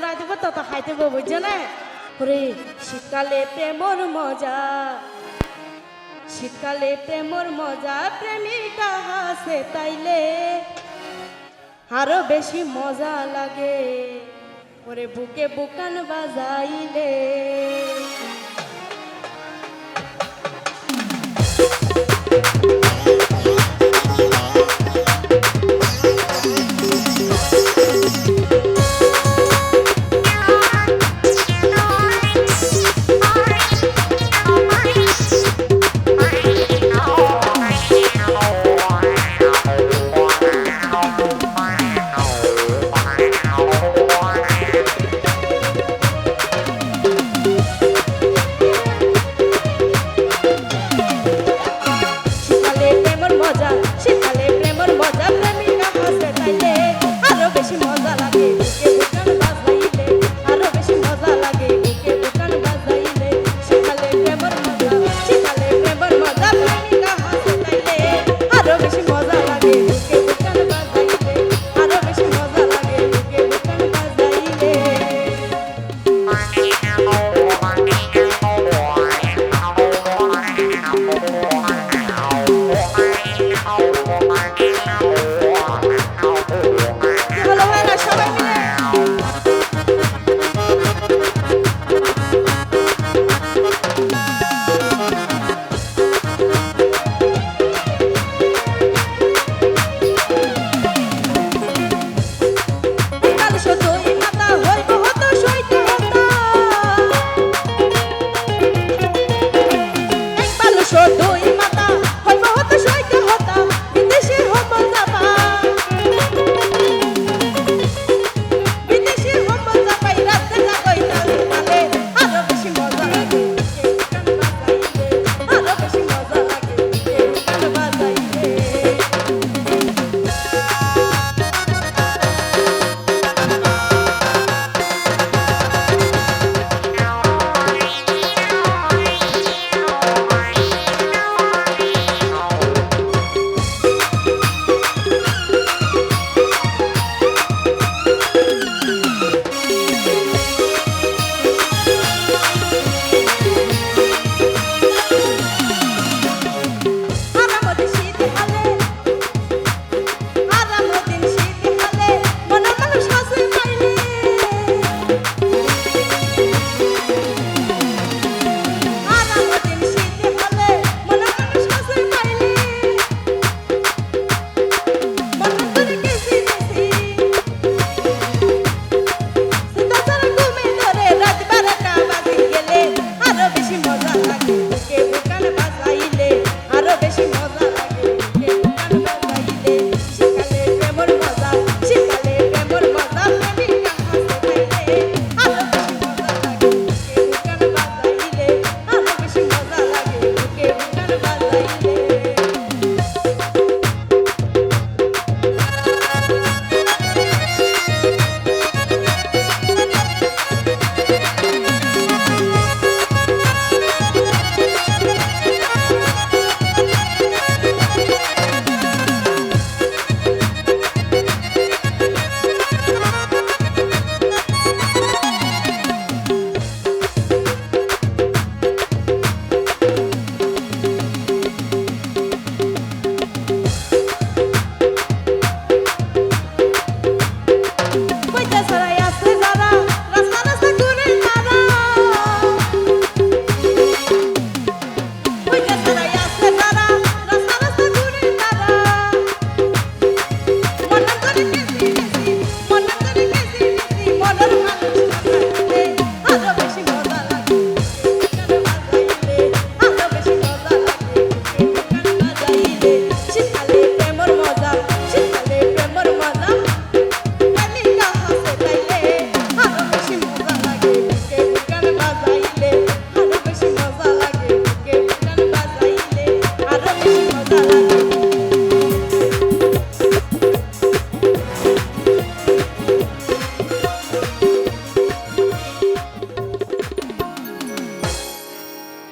জোড়া দিব তত খাইতে বুঝছ না ওরে শীতকালে প্রেমর মজা শীতকালে প্রেমর মজা, প্রেমিকা হাসে তাইলে। আরও বেশি মজা লাগে। ওরে বুকে বুকান বাজাইলে।